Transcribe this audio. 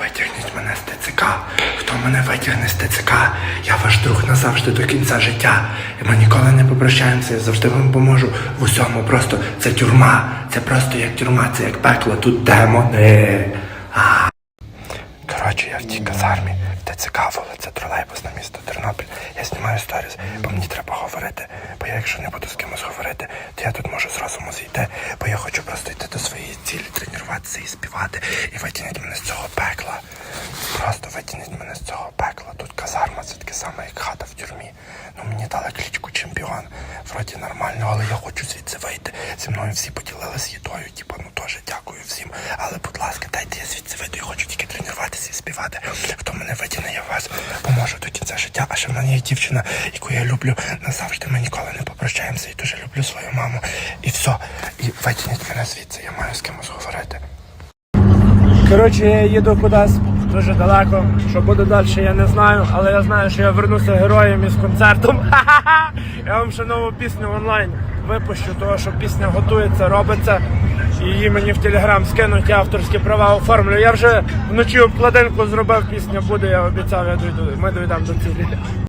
Витягніть мене з ТЦК. Хто мене витягне з ТЦК, я ваш друг назавжди до кінця життя. І ми ніколи не попрощаємося, я завжди вам поможу в усьому. Просто це тюрма. Це просто як тюрма, це як пекло, тут демони. А. Коротше, я в тій казармі, в ТЦК вулиця тролейбусне місто Тернопіль. Я знімаю сторіс, бо мені треба говорити. Бо я, якщо не буду з кимось говорити, то я тут можу з розуму зійти. Бо я хочу просто йти до своєї цілі, тренуватися і співати. І витягніть мене з цього витягніть мене з цього пекла. Тут казарма, це таке саме, як хата в тюрмі. Ну мені дали кличку чемпіон. Вроді нормально, але я хочу звідси вийти. Зі мною всі поділилися їдою. Типа, ну теж дякую всім. Але, будь ласка, дайте я звідси вийду. Я хочу тільки тренуватися і співати. Хто мене витягне, я вас поможу до кінця життя. А ще в мене є дівчина, яку я люблю назавжди. Ми ніколи не попрощаємося. І дуже люблю свою маму. І все. І витягніть мене звідси. Я маю з кимось говорити. Коротше, я їду кудись дуже далеко. Що буде далі, я не знаю, але я знаю, що я вернуся героєм із концертом. Ха-ха-ха! Я вам ще нову пісню онлайн випущу, тому що пісня готується, робиться. Її мені в телеграм скинуть, я авторські права оформлю. Я вже вночі обкладинку зробив, пісня буде, я обіцяв, я дойду. Ми дійдемо до цілі.